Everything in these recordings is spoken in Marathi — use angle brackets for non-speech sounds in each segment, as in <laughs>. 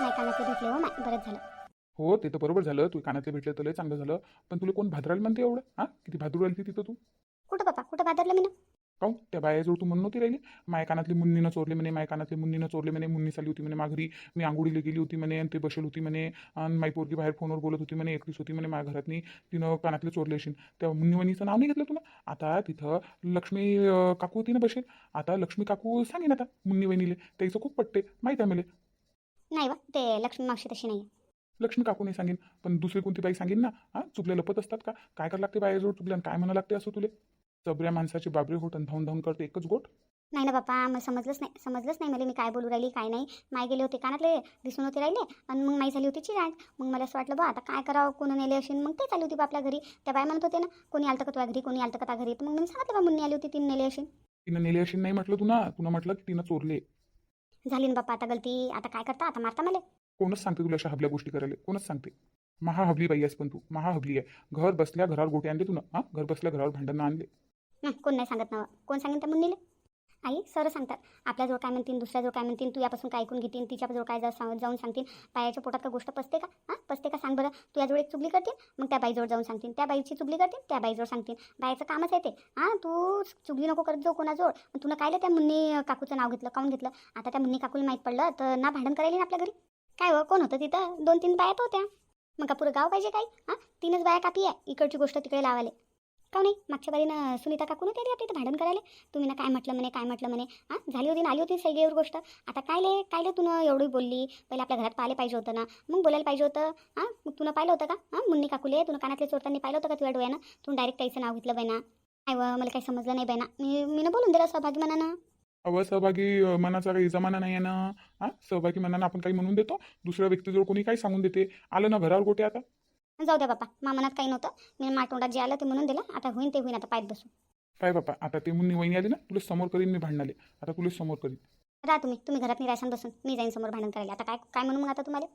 नाही कानातले भेटले हो माय. बरंच झालं. हो ते तर बरोबर झालं. तू कानातले भेटले तर लय चांगलं झालं. पण तुला कोण भादरायला म्हणते एवढं? हां? किती भादरू राहिली तिथं तू? कुठं बापा? कुठं बादरलं मी ना? काहून? त्या बायाजवळ तू म्हणून नव्हती राहिली? माय कानातली मुन्नीनं चोरले म्हणे माय कानातली मुन्नीनं चोरले म्हणे मुन्नी चालली होती म्हणे माघरी. मी आंघोळीला गेली होती म्हणे आणि ते बसेल होती म्हणे आणि माई पोरगी बाहेर फोनवर बोलत होती म्हणे एकटीच होती म्हणे माझ्या घरातनी तिनं कानातले चोरले असेल त्या मुन्नीवणीचं नाव नाही घेतलं तुला? आता तिथं लक्ष्मी काकू होती ना बसेल आता लक्ष्मी काकू सांगेन आता मुन्नी वहिनीले त्याचं खूप पटते माहीत आहे मला. नाही वा ते लक्ष्मी मावशी तशी नाही लक्ष्मी काकू नाही सांगेन पण दुसरी कोणती बाई सांगेन ना? हां चुकले लपत असतात का? काय करायला लागते बायाजवळ चुकल्या काय म्हणा लागते असं तुले? चबऱ्या माणसाची बाबरे होत आणि धावून धावून करते एकच गोट. नाही ना बापा मग समजलंच नाही समजलंच नाही मला. मी काय बोलू राहिली काय नाही. माय गेले होते कानातले दिसून होते राहिले. आणि मग माई झाली होती चिराट मग मला असं वाटलं बा आता काय करावं? कोण नेले असेल मग ते चालू होती बा आपल्या घरी. त्या बाय म्हणत होते ना कोणी आलं का तुझ्या घरी? कोणी आलं का त्या घरी? तर मग मी सांगितलं बा मुन्नी आली होती तिने नेले असेल. तिनं नेले अशी नाही म्हटलं तू ना तुला म्हटलं की तिनं चोरले. झाली ना बापा आता गलती. आता काय करता? आता मारता मला. कोणच सांगते तुला अशा हबल्या गोष्टी करायला? कोणच सांगते? महा हबली बाई आहेस पण तू. महा हबली आहे. घर बसल्या घरावर गोटे आणले तू ना हां? घर बसल्या घरावर भांडणं आणले. नाही कोण नाही सांगत ना कोण सांगेन त्या मुन्नीला? आई सर सांगतात. आपल्याजवळ काय म्हणतील दुसऱ्याजवळ काय म्हणतील तू यापासून काय ऐकून घेतील तिच्याजवळ काय जा सांग- जाऊन सांगतील. पायाच्या पोटात का गोष्ट पसते का? हां? पसते का? सांग बरं. तू याजवळ एक चुगली करतील मग त्या बाईजवळ जाऊन सांगतील. त्या बाईची चुगली करतील त्या बाईजवळ सांगतील. बायाचं कामच आहे ते. हां? तू चुगली नको करत जाऊ कोणाजवळ. मग तुला काय त्या मुन्नी काकूचं नाव घेतलं काऊन घेतलं? आता त्या मुन्नी काकूला माहीत पडलं तर ना भांडण करायला ना आपल्या घरी? काय हो? कोण होतं तिथं? दोन तीन बाया होत्या. मग का पुरं गाव पाहिजे काही? हां? तीनच बाया कापी आहे इकडची गोष्ट तिकडे लावायला. का नाही? मागच्या बारीनं सुनीता काकून ते तिथं भांडण करायला. तुम्ही ना काय म्हटलं म्हणे काय म्हटलं म्हणे? हां झाली होती ना आली होती सगळीवर गोष्ट. आता कायले कायले तुनं एवढी बोलली? पहिले आपल्या घरात पाहिले पाहिजे होतं ना. मग बोलायला पाहिजे होतं. हां तुनं पाहिलं होतं का? हां मुन्नी काकूले तुनं कानातले चोरतांनी पाहिलं होतं का तुझ्या डोळ्यानं? तू डायरेक्ट त्याचं नाव घेतलं बायना काय व मला काही समजलं नाही बहिणा मी मी बोलून दिलं सहभागी मनानं. अव सहभागी मनाचा काही जमाना नाही आहे ना. हां सहभागी मनानं आपण काही म्हणून देतो. दुसऱ्या व्यक्तीजवळ कोणी काही सांगून देते. आलं ना घरावर गोटे आता? जाऊ द्या बापा मा मनात काही नव्हतं. मी माटोंडात जे आलं ते म्हणून दिलं. आता होईन ते होईन आता पायत बसू. काय बापा आता ते मुन्नी वहिनी आली ना तुला समोर करीन मी भांडणाले आता तुला समोर करीन. राहा तुम्ही तुम्ही घरात निराशन बसून. मी जाईन समोर भांडण करायला. आता काय काय म्हणू मग आता तुम्हाला?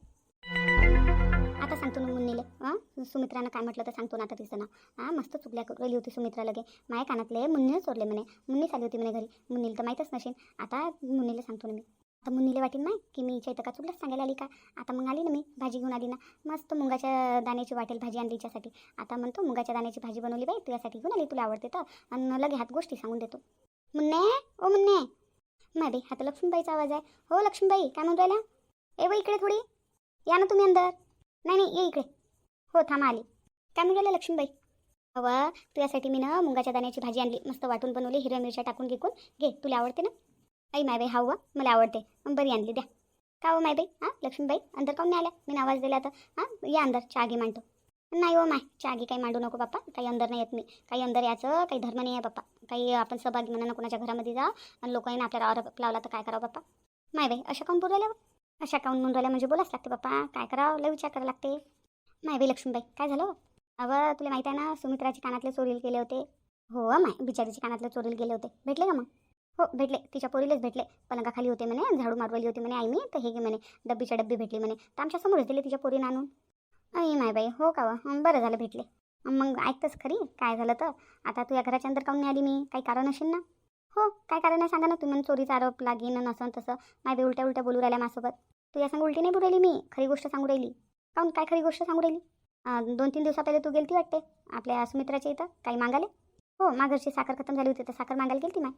आता सांगतो ना मुन्नीले. हां सुमित्रानं काय म्हटलं तर सांगतो ना आता तिचं नाव. हां मस्त चुकल्या राहिली होती सुमित्रा लगे. माझ्या कानातले मुन्नीने चोरले म्हणे. मुन्नीच आली होती म्हणे घरी. मुन्नीला तर माहीतच नसेल. आता मुन्नीला सांगतो ना मी. आता मुन्नीला वाटेल नाही की मी चैतका इथं का सांगायला आली का? आता मग आली ना मी भाजी घेऊन आली ना. मस्त मुगाच्या दाण्याची वाटेल भाजी आणली हिच्यासाठी. आता म्हणतो मुगाच्या दाण्याची भाजी बनवली बाई तुझ्यासाठी घेऊन आली तुला आवडते तर. आणि लगे हात गोष्टी सांगून देतो. मुन्ने ओ मुन्ने. नाही हा तर लक्ष्मीबाईचा आवाज आहे. हो लक्ष्मीबाई काय म्हणून राहिला ए बाई इकडे थोडी. या ना तुम्ही अंदर. नाही नाही ये इकडे. हो थांबा आली. काय म्हणून राहिलं लक्ष्मीबाई? हवं तुझ्यासाठी मी ना मुगाच्या दाण्याची भाजी आणली मस्त वाटून बनवली हिरव्या मिरच्या टाकून घेऊन घे तुला आवडते ना? आई माय बाई हा मला आवडते. मग बरी आणली द्या. का हो माय बाई? हां लक्ष्मीबाई अंदर काऊन नाही आल्या मी आवाज दिला तर. हां या अंदर चहागी मांडतो नाही हो माय चहागी काही मांडू नको बाप्पा. काही अंदर नाही येत मी. काही अंदर याचं काही धर्म नाही आहे बाप्पा. काही आपण सहभागी म्हणा कोणाच्या घरामध्ये जा. आणि लोकांनी आपल्याला आरोप लावला तर काय करावं बाप्पा? माय बाई अशा काऊन बोलायला हो? अशा काऊन म्हणून राहिल्या? म्हणजे बोलाच लागते बाप्पा. काय करावं? लय विचार करावं लागते. माय बाई लक्ष्मीबाई काय झालं हो? अवं तुला माहिती आहे ना सुमित्राचे कानातले चोरील गेले होते. हो माय बिचारीचे कानातले चोरील गेले होते. भेटले का मग? हो भेटले. तिच्या पोरीलेच भेटले. पलंगाखाली होते म्हणे झाडू मारवली होती म्हणे आई मी तर हे घे म्हणे डब्बीच्या डब्बी भेटली म्हणे. तर आमच्या समोरच दिले तिच्या पोरीनं आणून. अई माय बाई हो का बरं झालं भेटले. मग ऐकतंच खरी काय झालं तर? आता तू या घराच्या अंदर काऊन नाही आली मी? काही कारण असेल ना? हो काय कारण आहे सांगा ना तुम्ही चोरीचा आरोप लागेन नसन तसं. माय बी उलट्या उलट्या बोलू राहिल्या माझ्यासोबत. तू या सांग उलटी नाही बोलू राहिली मी? खरी गोष्ट सांगू राहिली. काऊन? काय खरी गोष्ट सांगू राहिली? दोन तीन दिवसा पहिले तू गेलती वाटते? आपल्या सुमित्राच्या इथं? काही मागाले हो माघरची साखर खतम झाली होती तर साखर मागायला गेलती माय?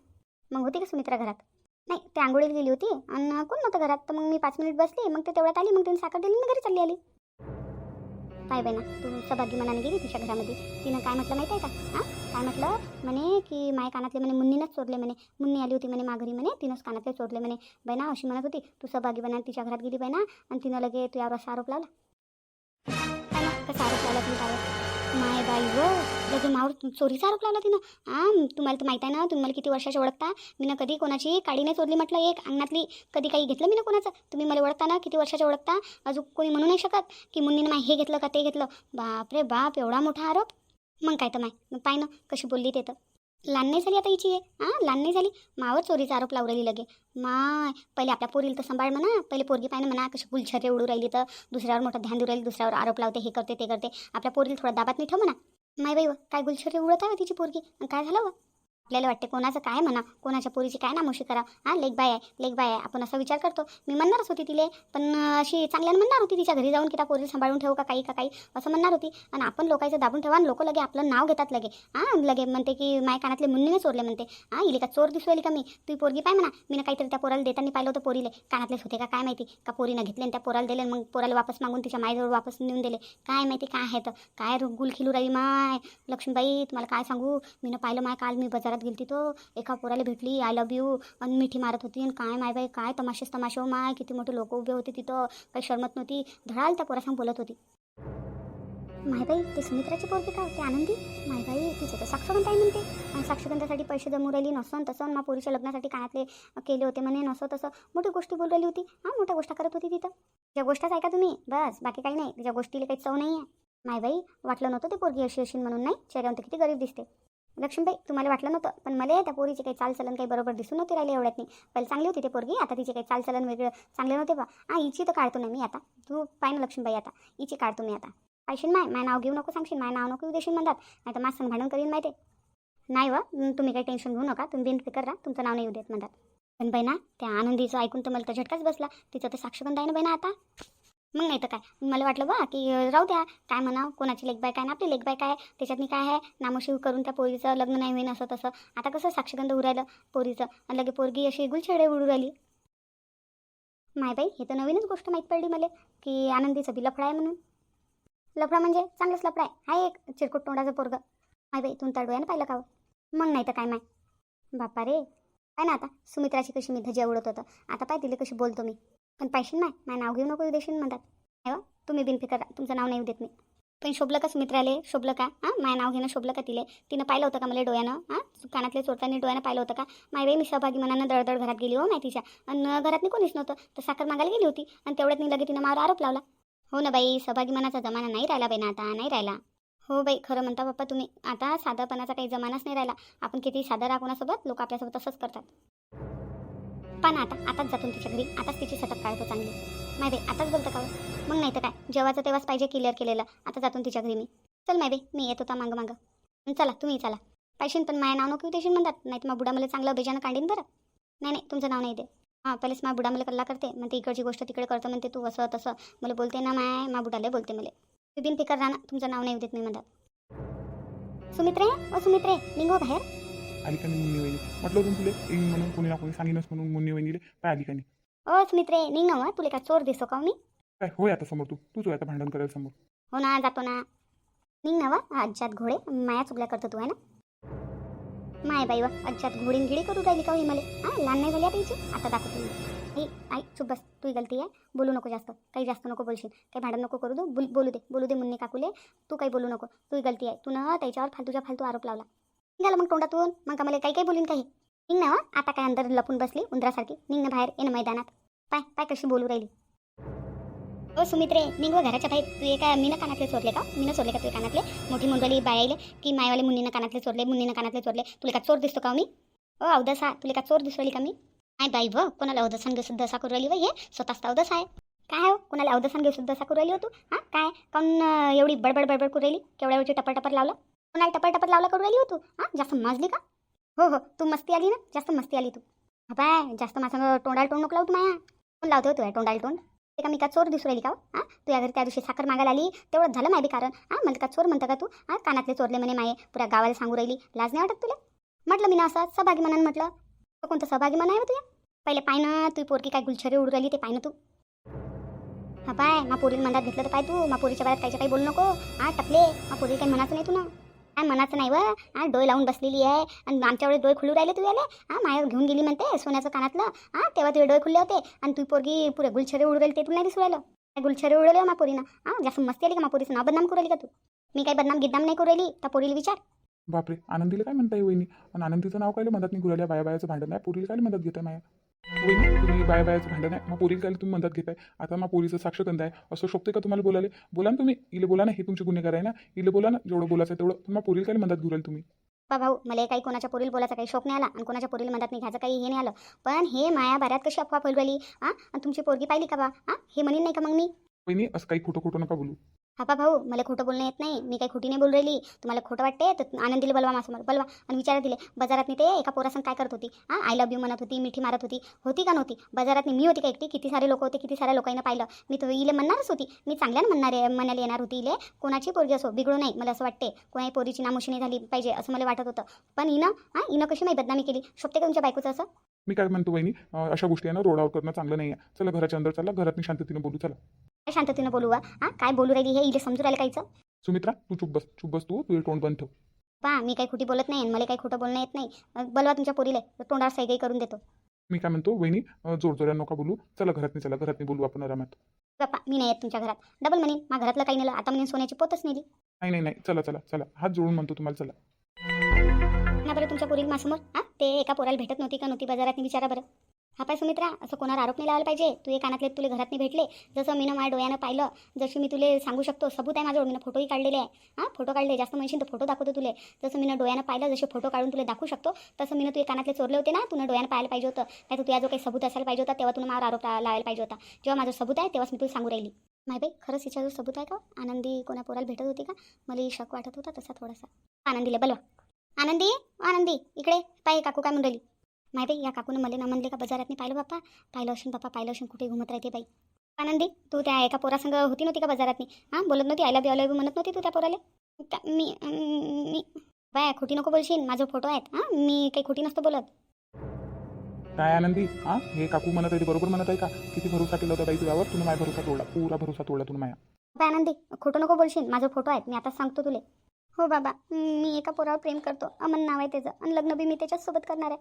मग होती का सुमित्रा घरात? नाही ते आंघोळीला गेली होती आणि कोण नव्हतं घरात? तर मग मी पाच मिनिट बसली मग ते तेवढ्यात आली मग तिने साखर दिली मी घरी चालली आली. पाय बाई ना तू सभागी मनाने गेली तिच्या घरामध्ये. तिनं काय म्हटलं माहिती आहे का? हां? काय म्हटलं? म्हणे की माय कानातले म्हणे मुन्नीनंच चोरले म्हणे. मुन्नी आली होती म्हणे माघरी म्हणे तिनंच कानातले चोरले म्हणे. बैना अशी म्हणत होती तू सहभागी बना तिच्या घरात गेली बैना आणि तिनं लगे तुझ्यावर असा आरोप लावला. काय ना कसा आरोप लावला तुम्ही काय माय बाई हो लगे मावर चोरीचा आरोप लावला तिनं. हां तुम्हाला तर माहीत आहे ना तुम्ही मला किती वर्षाचे ओळखता. मी ना कधी कोणाची काडी नाही चोरली म्हटलं एक. अंगणातली कधी काही घेतलं मी ना कोणाचं? तुम्ही मला ओळखता ना किती वर्षाचे ओळखता? अजून कोणी म्हणू नाही शकत. की मुन्नीनं माय हे घेतलं का ते घेतलं. बाप रे बाप एवढा मोठा आरोप. मग काय तर माय. मग पाय ना कशी बोलली ते तर. लहान नाही झाली आता हिची आहे हां? लहान नाही झाली? मावर चोरीचा आरोप लावू राहिली लगे. माय पहिले आपल्या पोरीला तर सांभाळ म्हणा. पहिले पोरगी पाहिजे म्हणा कशी गुलछरे उडू राहिली तर. दुसऱ्यावर मोठं ध्यान देऊ राहिली दुसऱ्यावर आरोप लावते हे करते ते करते. आपल्या पोरीला थोडा दाबात नाही ठेव म्हणा. माय बाई काय गुलछरे उडत आहे तिची पोरगी? काय झालं आपल्याला वाटते कोणाचं काय म्हणा कोणाच्या पोरीची काय नामोशी करा. हां लेख बाय आहे लेख बाय आहे. आपण असा विचार करतो. मी म्हणणारच होती तिले पण अशी चांगल्यानं म्हणणार होती तिच्या घरी जाऊन की त्या पोरी सांभाळून ठेवू का काही का काही असं म्हणणार होती. आणि आपण लोकांचं दाबून ठेवा आणि लोक लगे आपलं नाव घेतात लगे. हां लगे म्हणते की माय कानातले मुन्नीने चोरले म्हणते. हां इले का चोर दिसू का मी? तू पोरगी पाय म्हणा. मी काहीतरी त्या पोराला देताना पाहिलं होतं पोरीले. कानातलेच होते का काय माहिती? का पोरीनं घेतले आणि त्या पोराला दिले मग पोराला वापस मागून तिच्या मायजवळ वापस नेऊन दिले. काय माहिती काय आहे तर. काय गुल खिलू राही माय. लक्ष्मीबाई तुम्हाला काय सांगू? मी पाहिलं माय काल मी बाजारात गेली तो. एका पोराला भेटली आय लव्ह यू आणि मिठी मारत होती. आणि काय माय बाई काय तमाशेच तमाशे हो माय. किती मोठे लोक उभे होते तिथं. काही शरमत नव्हती. धडाल त्या पोरासंग बोलत होती. मायबाई ते सुमित्राची पोरगी का होती? आनंदी? मायबाई तिचं तर साक्षगंध आहे म्हणते. आणि साक्षगंधासाठी पैसे जमू राहिली. नसून तसं मग पोरीच्या लग्नासाठी कानातले केले होते म्हणे. नसं तसं मोठी गोष्टी बोलू राहिली होती. हां मोठ्या गोष्ट करत होती तिथं. ज्या गोष्टच ऐका तुम्ही? बस बाकी काही नाही. तिच्या गोष्टीला काही चव नाही आहे. मायबाई वाटलं नव्हतं ते पोरगी अशी अशी म्हणून नाही? चेहऱ्यावर किती गरीब दिसते. लक्ष्मीबाई तुम्हाला वाटलं नव्हतं पण मला त्या पोरीचे काही चालचलन काही बरोबर दिसून नव्हते राहिले एवढ्यात नाही. पहिले चांगली होती ते पोरगी आता तिचे काही चालचलन वेगळं चांगले नव्हते बा. हा हिची तर काढतो नाही मी आता. तू पाय ना लक्ष्मीबाई आता. हिची काढतो मी आता. पाहिशील माय माय नाव घेऊ नको सांगशील माय नाव नको येऊ देशील म्हणतात. नाही तर माझं भांडण करीन माहिती आहे. नाही व तुम्ही काही टेन्शन घेऊ नका तुम्ही बिनफिकर राहा तुमचं नाव नाही येऊ देत म्हणतात. पण बाई ना त्या आनंदीचं ऐकून तर मला तर झटकाच बसला. तिचं तर साक्षगंध आहे ना बाई ना आता. मग नाही तर काय? मला वाटलं बा की राहू द्या. काय म्हणा कोणाची लेखबाय काय ना आपली लेखबाय काय? त्याच्यातनी काय आहे? नामशिव करून त्या पोरीचं लग्न नाही होईन असं तसं. आता कसं साक्षगंध उरायलं पोरीचं आणि लगे पोरगी अशी गुलछेडे उडू राहिली. मायबाई हे तर नवीनच गोष्ट माहीत पडली मला की आनंदीचं बी लफडा आहे म्हणून. लफडा म्हणजे? चांगलंच लफडा आहे. हाय एक चिरकुट तोंडाचं पोरग. मायबाई तुम्ही तडव्यानं पाहिलं का हो? मग नाही तर काय माय? बापा रे. काय ना आता. सुमित्राची कशी मी धजी उडत होतं. आता पाय तिला कशी बोलतो मी. पण पाहिशील माय माय नाव घेऊ नको येऊ देशील म्हणतात. नाही तुम्ही बिनफिकर राहा. तुमचं नाव नाही देत मी. पण शोभलं काच मित्राले शोभलं का? हां? माय नाव घेणं शोभलं का तिले? तिनं पाहिलं होतं का मला डोळ्यानं? हां? कानातले चोरताना डोळ्यानं पाहिलं होतं का? माय बाई मी सहभागी मनानं दळदळ घरात गेली हो माहितीच्या आणि घरात कोणीच नव्हतं. तर साखर मागायला गेली होती. आणि तेवढ्यात मी लगे तिनं मावर आरोप लावला. हो ना बाई सहभागी मनाचा जमाना नाही राहिला बाई ना आता नाही राहिला. हो बाई खरं म्हणता बाप्पा तुम्ही आता साधापणाचा काही जमानाच नाही राहिला. आपण किती साधं राहा कोणासोबत लोक आपल्यासोबत तसंच करतात. पण आता आताच जातो तिच्या घरी. आताच तिची सटक काढतो चांगली. मायबे आताच बोलतं का हो? मग नाही तर काय? जेव्हाचं तेव्हाच पाहिजे क्लिअर केलेलं. आता जातो तिच्या घरी मी. चल मायबे मी येत होता मागं मागं. चला तुम्ही चला. पाहिजे पण माया नाव नको देशील म्हणतात. नाही तर मग बुडा मला चांगलं बेजानं काढीन बरं. नाही नाही तुमचं नाव नाही दे हां पहिलेच मा बुडा मला कल्ला करते. म्हणते इकडची गोष्ट तिकडे करतो म्हणते तू असं तसं. मला बोलते ना माय मा बुडाले बोलते मला. ते बिन फिकर राहणार तुमचं नाव नाही देत मी म्हणतात. सुमित्रे ओ सुमित्रे निघो बाहेर. आली का नाही मुन्नी वहिनी म्हटलं होतं तुला येईन म्हणून कोणी ना कोणी सांगीनच म्हणून मुन्नी वहिनीले काय आली का नाही? ओ सुमित्रे निघ ना तुला का चोर दिसतो का हो मी? काय होय आता समोर तू. तूच होय आता भांडण करायला समोर. हो ना जातो ना. निघ ना व अज्जात घोडे. माया चुकल्या करतो तू आहे ना? माय बाई वा अज्जात घोडीन गिडी करू राहिली का हो ही मला? हां लहान नाही झाली आता हिची? आता दाखवतो मी. आई आई चुप बस. तुही गलती आहे. बोलू नको जास्त. काही जास्त नको बोलशील. काही भांडण नको करू दे बोल बोलू दे. बोलू दे मुन्नी काकूले. तू काही बोलू नको. तुही गलती आहे. तू ना त्याच्यावर फालतूच्या फालतू आरोप लावला. निघाला मग तोंडातून. मग का मला काही काही बोलीन काही. निघ ना आता काय अंदर लपून बसली उंदरासारखी. निघ ना बाहेर ये ना मैदानात. पाय पाय कशी बोलू राहिली. ओ सुमित्रे निघ व घराच्या बाहेर. तू एका मीनं कानातले चोरले का? मीनं चोरले का तुझ्या कानातले? मोठी मुंडली बायाले की मायवाले मुन्नीनं कानातले चोरले मुन्नीनं कानातले चोरले तुला का चोर दिसतो का हो मी? ओ अवदसा तुला का चोर दिसू राहिली का मी? नाही बाई व कोणाला अवदसान घेऊ सुद्धा असा करू राहिली व हे? स्वतःच अवदस आहे. काय हो कोणाला अवदसान घेऊ सुद्धा असा करू राहिली हो तू? हां काय? काऊन एवढी बडबड बडबड करू राहिली? केवढ्या वेळची टपर टपर लावलं? कोणाला टपर टपर लावला करू राहिली हो तू? हां? जास्त मजली का? हो हो. तू मस्ती आली ना? जास्त मस्ती आली तू. हा बाय जास्त माझं तोंडाला तोंड नको लावू तू माया. कोण लावतो तू तोंडाला तोंड? ते का मी का चोर दिसू राहिली का हो? हां? तू या घरी त्या दिवशी साखर मागायला आली. तेवढंच झालं माहिती कारण. हां? म्हणतं का चोर म्हणतं का तू? हां? कानातले चोरले म्हणे माये. पुऱ्या गावाला सांगू राहिली. लाज नाही वाटत तुला? म्हटलं मी ना असं सहभागी म्हणून म्हटलं. कोणतं सहभागी म्हणा आहे हो तुझ्या? पहिले पाय ना तू पोरकी काय गुलछरी उडू राहिली ते पाय ना तू. हा पाय. मा पोरीला मनात घेतलं तर पाय तू. मा पोरीच्या बाहेर काहीच्या काही बोलू नको. हा टपले. मा पोरी काही म्हणायचं नाही तू ना काय मनाचं नाही व. हा डोळे लावून बसलेली आहे. आणि आमच्या वेळेस डोळे खुलू राहिले तू याले. हा माया घेऊन गेली म्हणते सोन्याचं कानातलं. हा तेव्हा तुझे डोळे खुले होते. आणि तू पोरगी पुरे गुलछरे उडू राहिली ते तुला नाही दिसू राहिलं. काय गुलछरे उडवले हो मा पोरीनं हा जास्त मस्ती आली का मा पोरीचं नाव बदनाम करू राहिली का तू? मी काही बदनाम गिद्दाम नाही करू राहिली. त्या पोरीला विचार. बापरे आनंदीला काय म्हणताय वहिनी? आणि आनंदीचं नाव काय म्हणतात नाही गुराल्या बाया बायाचं भांडण आहे. पोरीला काय मदत घेताय माया? वहिनी तुम्ही बाया बायाचं भांडण आहे मग पोरीला काय तुम्ही मदत घेताय आता मग पोरीचं साक्षगंध आहे. असं शोभते का तुम्हाला बोलायला? बोला ना तुम्ही. इले बोला ना हे तुमचे गुन्हेगार आहे ना. इले बोला ना जेवढं बोलायचं आहे तेवढं. मग पोरीला काय मदत घेऊ राहिले तुम्ही भाऊ मला काही कोणाच्या पोरीला बोलायचा काही शोक नाही आला आणि कोणाच्या पोरीला मदत नाही घ्यायचं काही हे नाही आलं. पण हे माया बऱ्यात कशी अफवा फैलू राहिली हां आणि तुमची पोरगी पाहिली का बा? हां हे म्हणीन नाही का मग मी? वहिनी असं काही खोटं खोटं नका बोलू. हापा भाऊ मला खोटं बोलणं येत नाही. मी काही खोटी नाही बोलू राहिली. तुम्हाला खोटं वाटते तर आनंदीला बलवा माझ्यासमोर बलवा. आणि विचारात दिले बाजारात ते एका पोरासन काय करत होती? हां? आय लव्ह यू म्हणत होती मिठी मारत होती. होती का नव्हती? बाजारात मी होती का एकटी? किती सारे लोक होते किती साऱ्या लोकांना पाहिलं? मी तो इले म्हणणारच होती. मी चांगल्यानं म्हणणार म्हणायला येणार होती इले. कोणाची पोरगी असो बिघडू नाही मला असं वाटते कोणाही पोरीची नामुशी नाही झाली पाहिजे असं मला वाटत होतं. पण इनं हां? इनं कशी नाही बदनामी केली? शोभते का तुमच्या बायकोचं असं? मी काय म्हणतो बहिणी अशा गोष्टी आहे ना रोडावर करणं चांगलं नाही आहे चला घराच्या अंदर चला घरात शांततेने बोलू चला. शांततेनं बोलू हां? काय बोलू राहिली हे? इले समजू राहिलं काहीचं सुमित्रा तू चुप बस चुप बस तू तुझे तोंड बंद ठेव. पहा मी काही खोटी बोलत नाही आणि मला काही खोटं बोलणं येत नाही. अं, बोलवा तुमच्या पोरीले. तोंडावर सैगई करून देतो. मी काय म्हणतो वहिनी जोरजोऱ्या नका बोलू. चला घरात चला घरात बोलू आपण आरामात. बाप्पा मी नाही येत तुमच्या घरात. डबल म्हणेन मा घरातलं काही नेलं आता म्हणेन सोन्याची पोतच नेली. नाही नाही नाही. चला चला चला. हात जोडून म्हणतो तुम्हाला चला. ना बरं तुमच्या पोरीला माझ्यासमोर? हां? ते एका पोराला भेटत नव्हती का? नव्हती बाजारात विचारा बरं. हा पाय सुमित्रा असं कोणावर आरोप नाही लावायला पाहिजे. तू एक कानातले तुले घरात नाही भेटले. जसं मी माझ्या डोळ्यानं पाहिलं जशी मी तुले सांगू शकतो सबूत आहे माझ्याजवळ. मी फोटोही काढलेले आहे. हां फोटो काढले जास्त म्हणशील तर फोटो दाखवतो तुले. जसं मी डोळ्यानं पाहिलं जसे फोटो काढून तुला दाखवू शकतो तसं मी तू एक कानातले चोरले होते ना तुला डोळ्यानं पाहायला पाहिजे होतं. नाही तर तुझ्या जो काही सबूत असायला पाहिजे होता तेव्हा तुला माझा आरोप लावायला पाहिजे होता. जेव्हा माझं सबूत आहे तेव्हाच मी तुला सांगू राहिली. माय बाई खरंच हिच्याजवळ सबूत आहे का? आनंदी कोणा पोराला भेटत होती का? मला शक वाटत होता तसा थोडासा. आनंदीला बलवा. आनंदी आनंदी इकडे. पाय काकू काय म्हणली माय बाई या काकूनं मला ना म्हणले का बाजारात पाहिलं बाप्पा? पाहिलं असून बाप्पा पाहिलं असून कुठे घुमत राहते बाई. आनंदी तू त्या एका पोरासंग होती नव्हती का बाजारात हां बोलत नव्हती आयला बी आयला बी म्हणत नव्हती तू त्या पोराले? मी मी बाय खोटी नको बोलशील माझं फोटो आहेत हां मी काही खोटी नसतो बोलत. काय आनंदी? हां हे काकू म्हणत आहे ते बरोबर म्हणत आहे का? किती भरोसा केला होता बाई तुझ्यावर? तुला माझा भरोसा तोडला पुरा भरोसा तोडला तुला माया बाय आनंदी खोटं नको बोलशील माझं फोटो आहेत मी आता सांगतो तुले. हो बाबा मी एका पोरावर प्रेम करतो अमन नाव आहे त्याचं आणि लग्न बी मी त्याच्याचसोबत करणार आहे.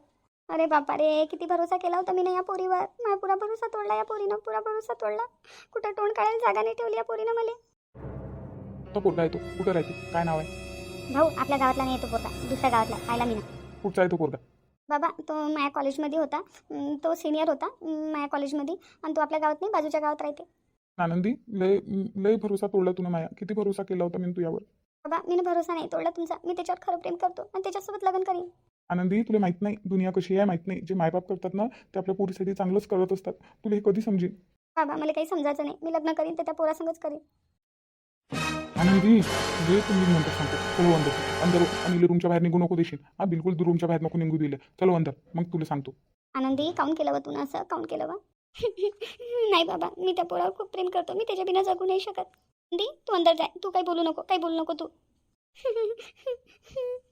अरे बापा रे किती भरोसा केला होता मी ना या पोरीवर. माझा पुरा भरोसा तोडला या पोरीनं पुरा भरोसा तोडला. कुठं तोंड काढायला जागा नाही ठेवली या पोरीनं मला. तो पोरगा आहे तो. कुठं राहते? काय नाव आहे? भाऊ आपल्या गावातला नाही येतो पोरगा. दुसऱ्या गावातला. पाहिला मी ना कुठचा आहे तो पोरगा? बाबा तो माझ्या कॉलेजमध्ये होता. अं, तो सिनियर होता अं, माझ्या कॉलेजमध्ये. आणि तो आपल्या गावात नाही बाजूच्या गावात राहते. आनंदी लय लय भरोसा तोडला तुला माया. किती भरोसा केला होता मी तुझ्यावर? बाबा मी भरोसा नाही तोडला तुमचा. मी त्याच्यावर खरं प्रेम करतो. आणि त्याच्यासोबत लग्न करीन. आनंदी तुला माहीत नाही दुनिया कशी आहे माहीत नाही. जे मायबाप करतात ना ते आपल्या पोरीसाठी चांगलंच करत असतात. तुला हे कधी समजेल? बाबा मला काही समजायचं नाही. मी लग्न करीन तर त्या पोरासंगच करीन. आनंदी जे तुम्ही म्हणतात सांगतो चलो अंदर. अंदर आणि रूमच्या बाहेर निघू नको देशील. हा बिलकुल रूमच्या बाहेर नको निघू दिले. चलो अंदर. मग तुला सांगतो. आनंदी काऊन केलं व तू असं? काऊन केलं वा <laughs> नाही बाबा मी त्या पोरावर खूप प्रेम करतो. मी त्याच्या बिना जगू नाही शकत. आनंदी तू अंदर जाय तू काही बोलू नको. काही बोलू नको तू. <laughs>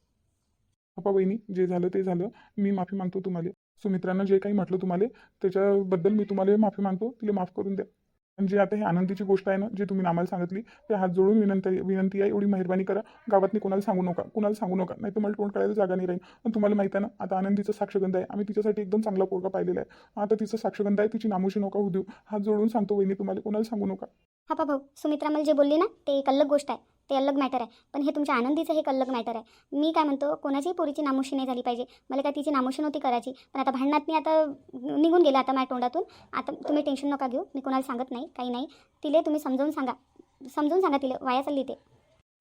पप्पा बहिणी जे झालं ते झालं. मी माफी मागतो तुम्हाला. सुमित्रानं जे काही म्हटलं तुम्हाला त्याच्याबद्दल मी तुम्हाला माफी मागतो. तिला माफ करून द्या. आणि जे आता हे आनंदीची गोष्ट आहे ना जे तुम्ही आम्हाला सांगितली ते हात जोडून विनंती विनंती आहे. एवढी मेहरबानी करा. गावातनी कोणाला सांगू नका. कोणाला सांगू नका. नाही तर मला तोंड करायला जागा नाही राहील. पण तुम्हाला माहिती आहे ना आता आनंदीचं साक्षगंध आहे. आम्ही तिच्यासाठी एकदम चांगला पोरगा पाहिलेला आहे. आता तिचं साक्षगंध आहे तिची नामोशी नका होऊ देऊ. हात जोडून सांगतो वहिनी तुम्हाला. कोणाला सांगू नका. हा पा भाऊ सुमित्रा मला जे बोलली ना ते एक अलग गोष्ट आहे. ते अलग मॅटर आहे. पण हे तुमच्या आनंदीचं हे एक अलग मॅटर आहे. मी काय म्हणतो कोणाच्याही पोरीची नामुशी नाही झाली पाहिजे. मला काय तिची नामुशी नव्हती करायची. पण आता भांडणात मी आता निघून गेलं आता माझ्या तोंडातून. आता तुम्ही टेन्शन नका घेऊ. मी कोणाला सांगत नाही काही नाही. तिले तुम्ही समजावून सांगा. समजून सांगा तिला. वाया चालली ते.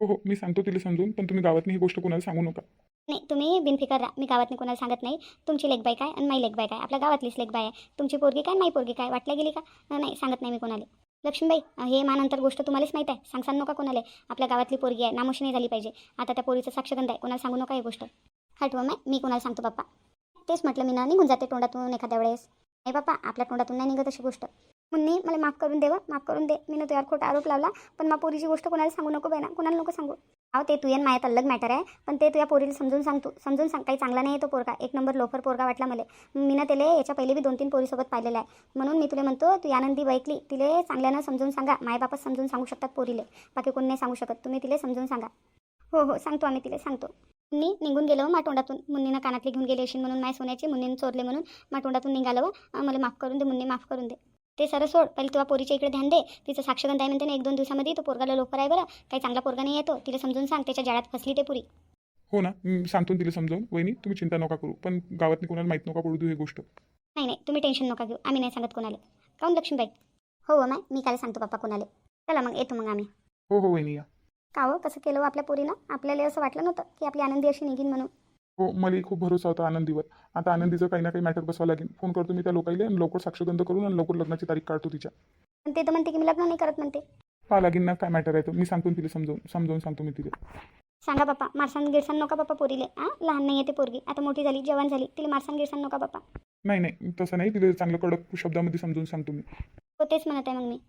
हो हो. मी सांगतो तिला समजून पण तुम्ही गावातनी ही गोष्ट कोणाला सांगू नका. नाही तुम्ही बिनफिकर राहा. मी गावातनी कोणाला सांगत नाही. तुमची लेख बाय काय आणि माई लेख बाय काय? आपल्या गावातलीच लेख बाय आहे. तुमची पोरगी काय माई पोरगी काय? वाटल्या गेली का? नाही. सांगत नाही मी कोणाला. लक्ष्मीबाई हे मानंतर गोष्ट तुम्हालाच माहीत आहे. सांगसान नका कोणाला. आपल्या गावातली पोरगी आहे. नामोशी नाही झाली पाहिजे. आता त्या पोरीचं साक्षगंध आहे. कोणाला सांगू नका ही गोष्ट. हटवा मॅ मी कोणाला सांगतो बाप्पा? तेच म्हटलं मी ना निघून जाते तोंडातून एखाद्या वेळेस. नाही बाप्पा आपल्या तोंडातून नाही निघत अशी गोष्ट. मुन्नी मला माफ करून देव माफ करून दे. मी ना तुझ्यावर खोटा आरोप लावला. पण मा पोरीची गोष्ट कोणाला सांगू नको बेना कोणाला नको सांगू. अहो ते तुझ्या मायात अलग मॅटर आहे. पण ते तुझ्या पोरीला समजून सांगतो समजून सांग. काही चांगला नाही आहे तो पोरगा. एक नंबर लोफर पोरगा वाटला मला. मी ना त्याला याच्या पहिले बी दोन तीन पोरीसोबत पाहिलेला आहे. म्हणून मी तुला म्हणतो तू आनंदी बैकली तिले चांगल्यानं समजून सांगा. मायबापच समजून सांगू शकतात पोरीले. बाकी कोण नाही सांगू शकत. तुम्ही तिला समजून सांगा. हो हो. सांगतो आम्ही तिला. सांगतो. मी निघून गेलो मा तोंडातून. मुन्नीनं कानातली घेऊन गेले अशी म्हणून. माय सोन्याची मुन्नीनं चोरले म्हणून मा तोंडातून निघालं मला माफ करून दे मुन्नी. माफ करून दे. ते सरळ सोड. पहिले तुला पोरीच्या इकडे ध्यान दे. तिचं साक्षगंध आहे म्हणते ना एक दोन दिवसामध्ये तो पोरगाला लोकर आहे बरं. काही चांगला पोरगा नाही येतो तिला समजून सांग. त्याच्या जाळ्यात फसली ते पुरी. हो ना मी सांगतो तिला समजावून. वहिनी तुम्ही चिंता नका करू. पण गावातनी कोणाला माहीत नका पडू देऊ ही गोष्ट. नाही नाही. तुम्ही टेन्शन नका घेऊ. आम्ही नाही सांगत कोणाला. काऊन लक्ष्मीबाई? हो हो माय. मी काय सांगतो पप्पा कोणाला. चला मग येतो मग आम्ही. हो हो वहिनी या. का हो? कसं केलं हो आपल्या पोरीनं? आपल्याला असं वाटलं नव्हतं की आपली आनंदी अशी निघीन म्हणून? हो मला खूप भरोसा होता आनंदीवर. आता आनंदीचं काही ना काही मॅटर बसवावं लागेल. फोन करतो मी त्या लोकांना आणि लवकर साक्षगंध करून आणि लवकर लग्नाची तारीख काढतो तिच्या. पण ते तर म्हणते की मी लग्न नाही करत म्हणते. पाहा लागेल ना काय मॅटर आहे तो? मी सांगतो ना तिला समजावून समजावून सांगतो मी तिला. सांगा बाप्पा मारसान गिरसान नका बाप्पा पोरीले. हां? लहान नाही आहे ते पोरगी. आता मोठी झाली जवान झाली तिला मारसान गिरसान नका बाप्पा. नाही नाही तसं नाही. तिला चांगलं कडक शब्दामध्ये समजावून सांगतो मी. तेच म्हणत आहे मग मी.